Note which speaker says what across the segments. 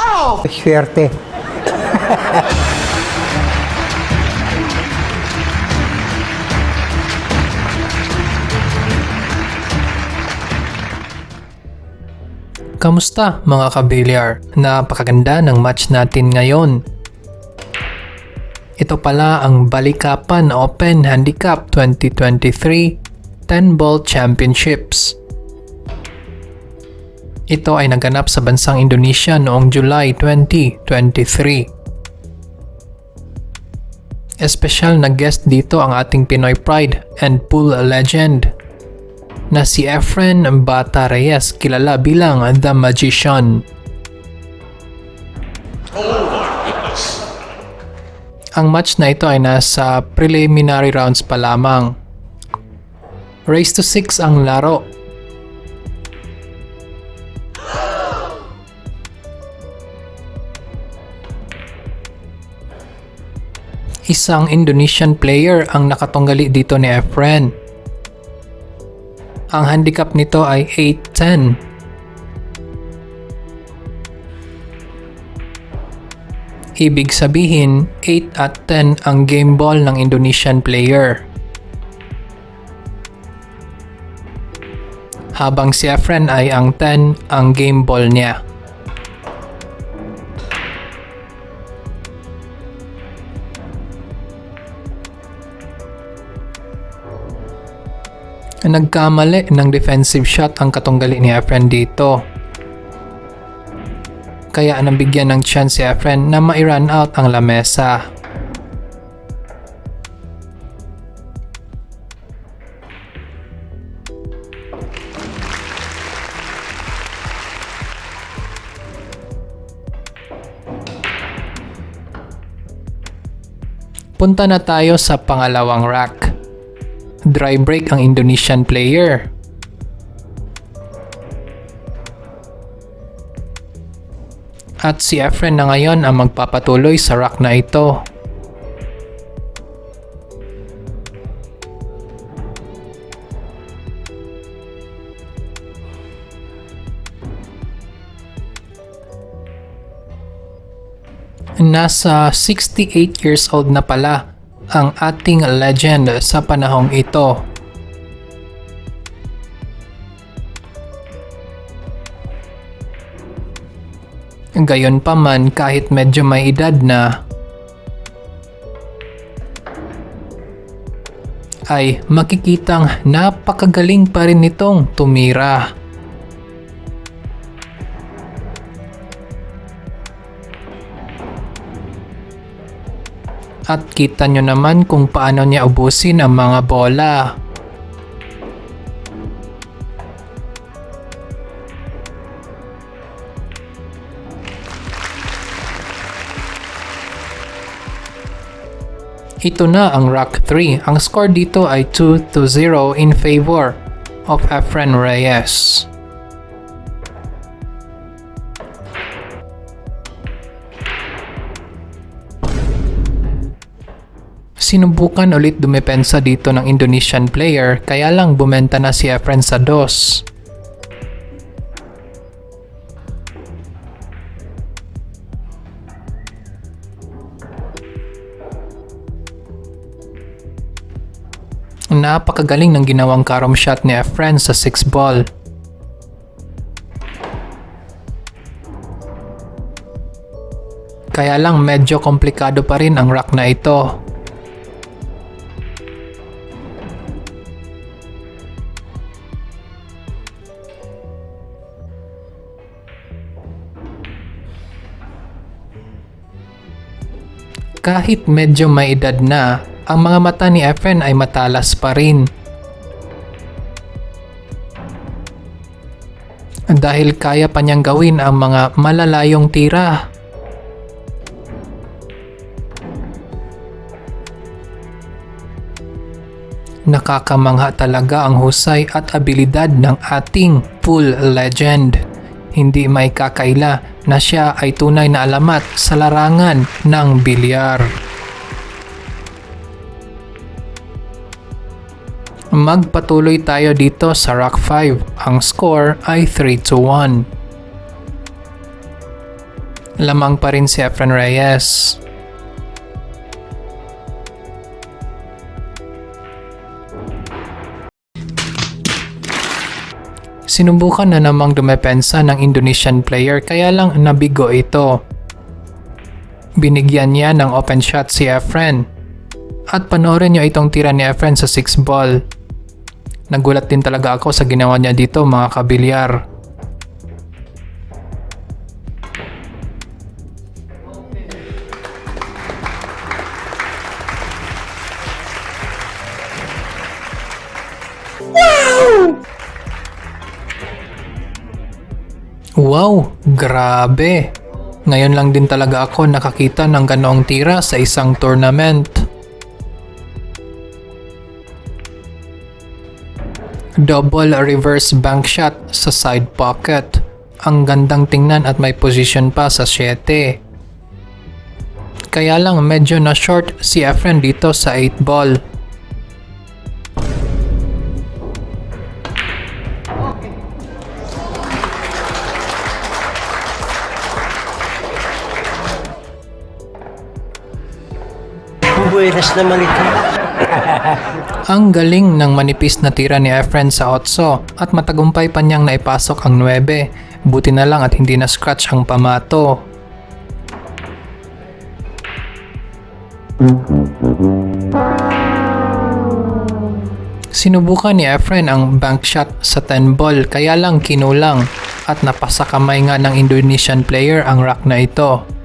Speaker 1: Oh! Swerte.
Speaker 2: Kamusta mga kabilyar? Napakaganda ng match natin ngayon. Ito pala ang Balikapan Open Handicap 2023 10 Ball Championships. Ito ay naganap sa bansang Indonesia noong July 2023. Espesyal na guest dito ang ating Pinoy Pride and Pool Legend na si Efren Bata Reyes kilala bilang The Magician. Ang match na ito ay nasa preliminary rounds pa lamang. Race to 6 ang laro. Isang Indonesian player ang nakatunggali dito ni Efren. Ang handicap nito ay 8-10. Ibig sabihin, 8 at 10 ang game ball ng Indonesian player. Habang si Efren ay ang 10 ang game ball niya. Nagkamali ng defensive shot ang katunggali ni Efren dito. Kaya nabigyan ng chance si Efren na ma-run out ang lamesa. Punta na tayo sa pangalawang rack. Dry break ang Indonesian player. At si Efren na ngayon ang magpapatuloy sa rack na ito. Nasa 68 years old na pala ang ating legend sa panahong ito. Gayon pa man kahit medyo may edad na ay makikitang napakagaling pa rin nitong tumira. At kita nyo naman kung paano niya ubusin ang mga bola. Ito na ang Rock 3. Ang score dito ay 2 to 0 in favor of Efren Reyes. Sinubukan ulit dumepensa dito ng Indonesian player kaya lang bumenta na si Efren sa dos. Napakagaling ng ginawang carom shot ni Efren sa 6 ball. Kaya lang medyo komplikado pa rin ang rack na ito. Kahit medyo may edad na, ang mga mata ni Efren ay matalas pa rin. Dahil kaya pa niyang gawin ang mga malalayong tira. Nakakamangha talaga ang husay at abilidad ng ating pool legend. Hindi may kakaila na siya ay tunay na alamat sa larangan ng bilyar. Magpatuloy tayo dito sa Rock 5. Ang score ay 3 to 1. Lamang pa rin si Efren Reyes. Sinubukan na namang dumepensa ng Indonesian player kaya lang nabigo ito. Binigyan niya ng open shot si Efren. At panoorin niyo itong tira ni Efren sa 6 ball. Nagulat din talaga ako sa ginawa niya dito mga kabilyar. Grabe. Ngayon lang din talaga ako nakakita ng ganoong tira sa isang tournament. Double reverse bank shot sa side pocket. Ang gandang tingnan at may position pa sa 7. Kaya lang medyo na short si Efren dito sa 8 ball.
Speaker 1: Bubuenas naman ito.
Speaker 2: Ang galing ng manipis na tira ni Efren sa Otso at matagumpay pa niyang naipasok ang 9. Buti na lang at hindi na scratch ang pamato. Sinubukan ni Efren ang bank shot sa 10 ball kaya lang kinulang at napasa kamay nga ng Indonesian player ang rack na ito.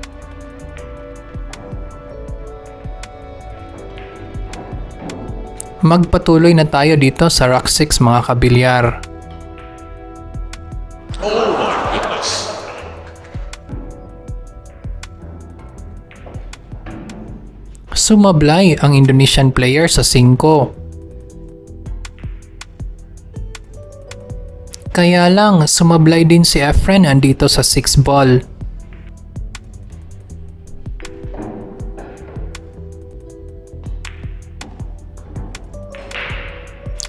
Speaker 2: Magpatuloy na tayo dito sa Rock 6 mga kabilyar. Sumablay ang Indonesian player sa 5. Kaya lang, sumablay din si Efren andito sa 6 ball.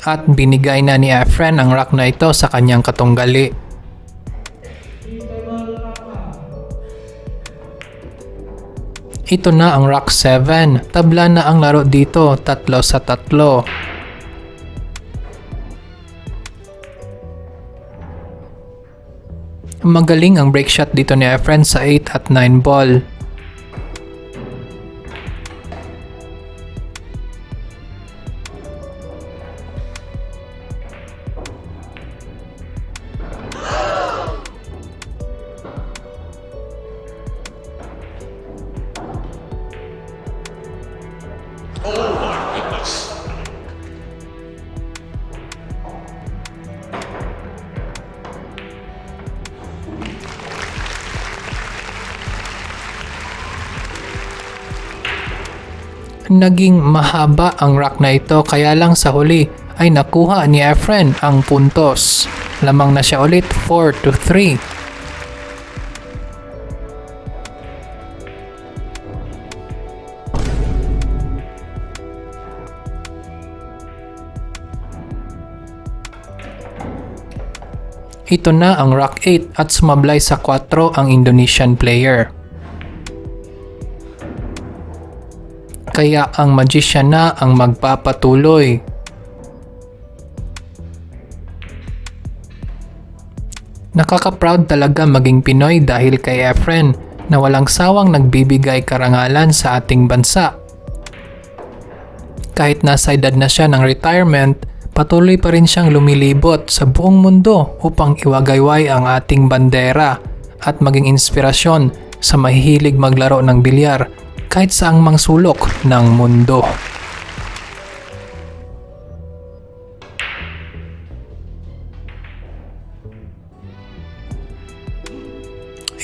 Speaker 2: At binigay na ni Efren ang rock na ito sa kanyang katunggali. Ito na ang rock 7. Tabla na ang laro dito, tatlo sa tatlo. Magaling ang break shot dito ni Efren sa 8 at 9 ball. Naging mahaba ang rock na ito kaya lang sa huli ay nakuha ni Efren ang puntos. Lamang na siya ulit 4 to 3. Ito na ang Rock 8 at sumablay sa 4 ang Indonesian player. Kaya ang magician na ang magpapatuloy. Nakaka-proud talaga maging Pinoy dahil kay Efren na walang sawang nagbibigay karangalan sa ating bansa. Kahit nasa edad na siya ng retirement, patuloy pa rin siyang lumilibot sa buong mundo upang iwagayway ang ating bandera at maging inspirasyon sa mahihilig maglaro ng bilyar kahit saang mang sulok ng mundo.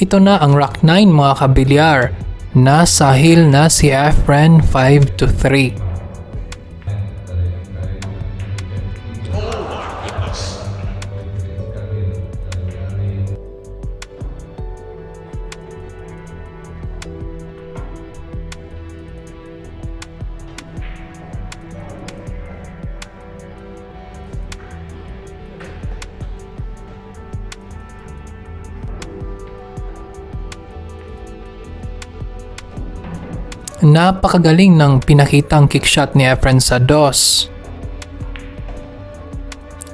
Speaker 2: Ito na ang Rock 9 mga kabilyar. Nasa hill na si Efren 5 to 3. Napakagaling ng pinakitang kickshot ni Efren sa DOS.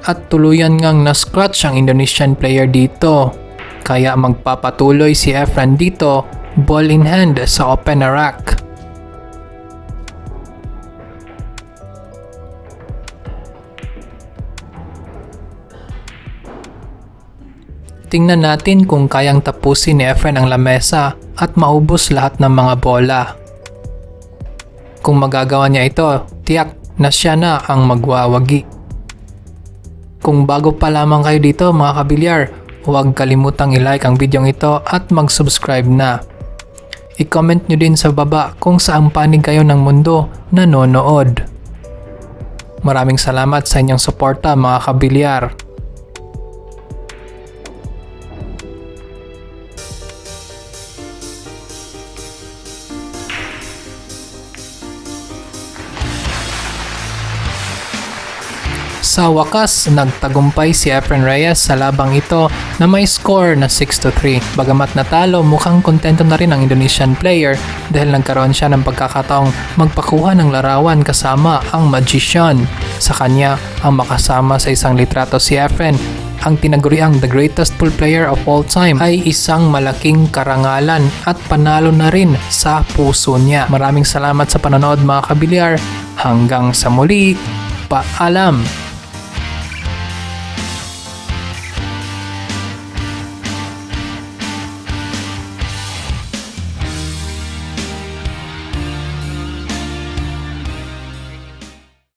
Speaker 2: At tuluyan ngang na-scratch ang Indonesian player dito. Kaya magpapatuloy si Efren dito, ball in hand sa open rack. Tingnan natin kung kayang tapusin ni Efren ang lamesa at maubos lahat ng mga bola. Kung magagawa niya ito, tiyak na siya na ang magwawagi. Kung bago pa lamang kayo dito mga kabilyar, huwag kalimutang i-like ang video ito at mag-subscribe na. I-comment nyo din sa baba kung saang panig kayo ng mundo nanonood. Maraming salamat sa inyong suporta mga kabilyar. Sa wakas, nagtagumpay si Efren Reyes sa labang ito na may score na 6-3. Bagamat natalo, mukhang kontento na rin ang Indonesian player dahil nagkaroon siya ng pagkakataong magpakuha ng larawan kasama ang magician. Sa kanya, ang makasama sa isang litrato si Efren ang tinaguriang the greatest pool player of all time ay isang malaking karangalan at panalo na rin sa puso niya. Maraming salamat sa panonood mga kabilyar. Hanggang sa muli, paalam!